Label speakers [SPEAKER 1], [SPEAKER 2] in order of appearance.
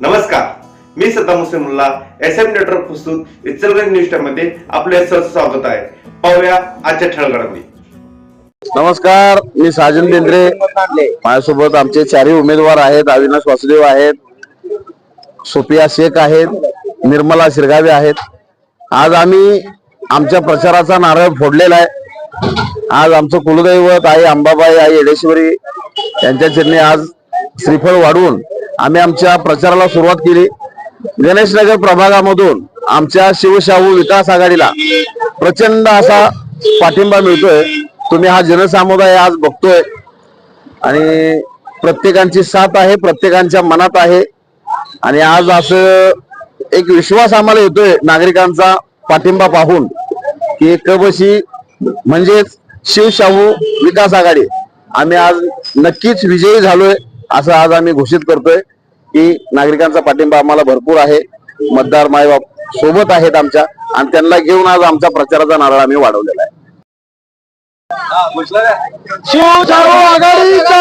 [SPEAKER 1] नमस्कार. मी Saddam Hussain Mulla S M network प्रस्तुत इचलगंज न्यूजमध्ये आपले सहर्ष स्वागत आहे. पाहूया आजच्या ठळगडामध्ये
[SPEAKER 2] नमस्कार मी साजन बेंद्रे. माझ्यासोबत आमचे चारही उमेदवार आहेत अविनाश वासुदेव आहेत सोपिया शेख आहेत निर्मला शिरगावे आहेत. आज आम्ही आमच्या प्रचाराचा नारळ फोडलेला आहे. आज आमचं कुलदैवत आई अंबाबाई आई येडेश्वरी यांच्या चरणी आज श्रीफळ वाढवून आम्ही आमच्या प्रचाराला सुरुवात केली. गणेशनगर प्रभागामधून आमच्या शिवशाहू विकास आघाडीला प्रचंड असा पाठिंबा मिळतोय. तुम्ही हा जनसमुदाय आज बघतोय. आणि प्रत्येकांची साथ आहे प्रत्येकांच्या मनात आहे. आणि आज असं एक विश्वास आम्हाला येतोय नागरिकांचा पाठिंबा पाहून की कबशी म्हणजेच शिवशाहू विकास आघाडी. आम्ही आज नक्कीच विजयी झालोय. असं आज आम्ही घोषित करतोय की नागरिकांचा पाठिंबा आम्हाला भरपूर आहे. मतदार मायबाप सोबत आहेत आमच्या आणि त्यांना घेऊन आज आमच्या प्रचाराचा नारळ आम्ही वाढवलेला आहे. आघाडीचा!